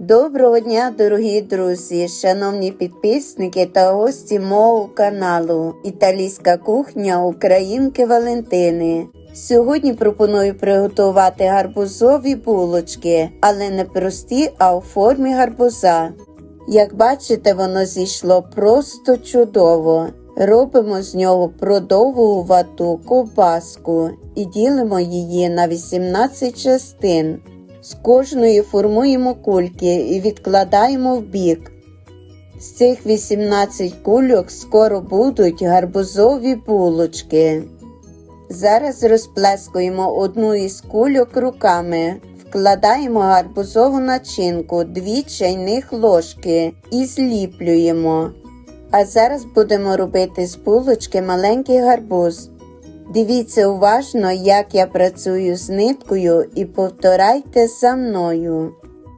Доброго дня, дорогі друзі, шановні підписники та гості мого каналу Італійська кухня Українки Валентини. Сьогодні пропоную приготувати гарбузові булочки, але не прості, а у формі гарбуза. Як бачите, воно зійшло просто чудово. Робимо з нього продовгувату ковбаску і ділимо її на 18 частин. З кожної формуємо кульки і відкладаємо в бік. З цих 18 кульок скоро будуть гарбузові булочки. Зараз розплескуємо одну із кульок руками, вкладаємо гарбузову начинку 2 чайних ложки і зліплюємо. А зараз будемо робити з булочки маленький гарбуз. Дивіться уважно, як я працюю з ниткою і повторяйте за мною.